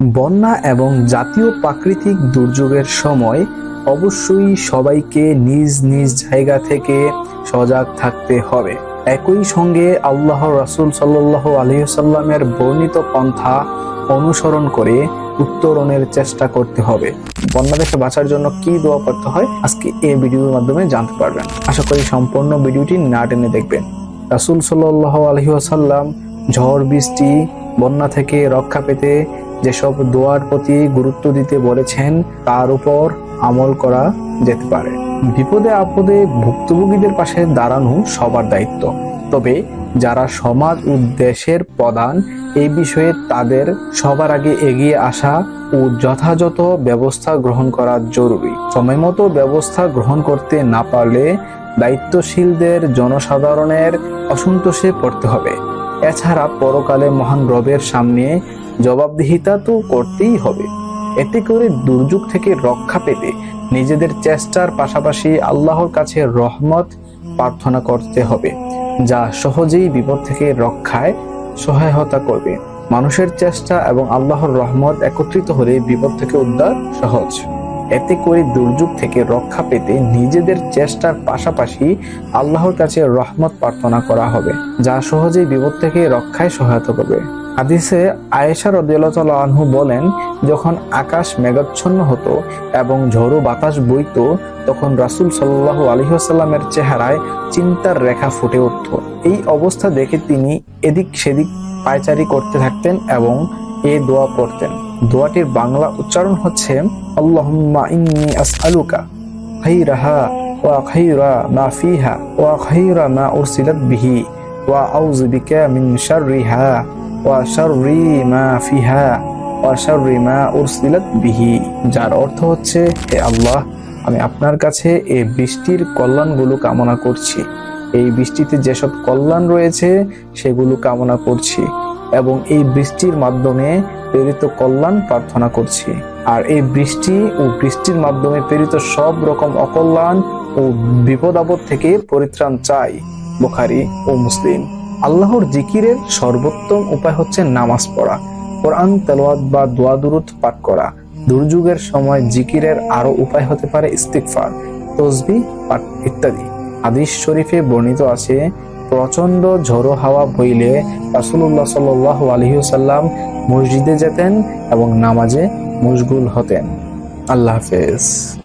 বন্যা এবং জাতীয় প্রাকৃতিক দুর্যোগের সময় অবশ্যই সবাইকে নিজ নিজ জায়গা থেকে সজাগ থাকতে হবে। একই সঙ্গে আল্লাহ রাসূল সাল্লাহ আলহিসাল্লামের বর্ণিত পন্থা অনুসরণ করে উত্তরণের চেষ্টা করতে হবে। বন্যা থেকে বাঁচার জন্য কি দোয়া করতে হয় আজকে এই ভিডিওর মাধ্যমে জানতে পারবেন। আশা করি সম্পূর্ণ ভিডিওটি না টেনে দেখবেন। রাসূল সাল্লাহ আলহিহাসাল্লাম ঝড়, বৃষ্টি, বন্যা থেকে রক্ষা পেতে যেসব দোয়ার প্রতি গুরুত্ব দিতে বলেছেন, তার উপর আমল করা যেতে পারে। বিপদে আপদে ভুক্তভোগীদের পাশে দাঁড়ানো সবার দায়িত্ব। তবে যারা সমাজ ও দেশের প্রধান, এই বিষয়ে তাদের সবার আগে এগিয়ে আসা ও যথাযথ ব্যবস্থা গ্রহণ করা জরুরি। সময়মতো ব্যবস্থা গ্রহণ করতে না পারলে দায়িত্বশীলদের জনসাধারণের অসন্তোষে পড়তে হবে। এছাড়া পরকালে মহান রবের সামনে জবাবদিহিতা তো করতেই হবে। এতে করে দুর্যোগ থেকে রক্ষা পেতে নিজেদের চেষ্টার পাশাপাশি আল্লাহর কাছে রহমত প্রার্থনা করতে হবে, যা সহজেই বিপদ থেকে রক্ষায় সহায়তা করবে। মানুষের চেষ্টা এবং আল্লাহর রহমত একত্রিত হলে বিপদ থেকে উদ্ধার সহজ। এতে করে দুর্যোগ থেকে রক্ষা পেতে নিজেদের চেষ্টার পাশাপাশি আল্লাহর কাছে রহমত প্রার্থনা করা হবে, যা সহজেই বিপদ থেকে রক্ষায় সহায়তা করবে। হাদিসে আয়েশা রদিয়াল্লাহ আনহু বলেন, যখন আকাশ মেঘাচ্ছন্ন হতো এবং ঝড়ো বাতাস বইতো, তখন রাসূল সাল্লাল্লাহু আলাইহি ওয়াসাল্লামের চেহারায় চিন্তার রেখা ফুটে উঠত। এই অবস্থা দেখে তিনি এদিক সেদিক পায়চারি করতে থাকতেন এবং এ দোয়া পড়তেন। দোয়াটির বাংলা উচ্চারণ হচ্ছে ওয়া ফিহা ওয়া বিহি ওয়া মিন ওয়া মা ফিহা ওয়া বিহি। যার অর্থ হচ্ছে, হে আল্লাহ, আমি আপনার কাছে এই বৃষ্টির কল্যাণগুলো কামনা করছি। এই বৃষ্টিতে যেসব কল্যাণ রয়েছে, সেগুলো কামনা করছি এবং এই বৃষ্টির মাধ্যমে প্রেরিত কল্যাণ প্রার্থনা করছি। আর এই বৃষ্টি ও বৃষ্টির মাধ্যমে প্রেরিত সব রকম অকল্যাণ ও বিপদ আপদ থেকে পরিত্রাণ চাই, বুখারি ও মুসলিম। আল্লাহর জিকিরের সর্বোত্তম উপায় হচ্ছে নামাজ পড়া, কোরআন, তেলাওয়াত বা দোয়া দুরুদ পাঠ করা। দুর্যোগের সময় জিকিরের আরও উপায় হতে পারে ইস্তিগফার তসবি পাঠ ইত্যাদি। হাদিস শরীফে বর্ণিত আছে প্রচণ্ড ঝোড়ো হাওয়া বইলে রাসুল্লাহ সাল আলহিউসাল্লাম মসজিদে যেতেন এবং নামাজে মশগুল হতেন। আল্লাহ হাফেজ।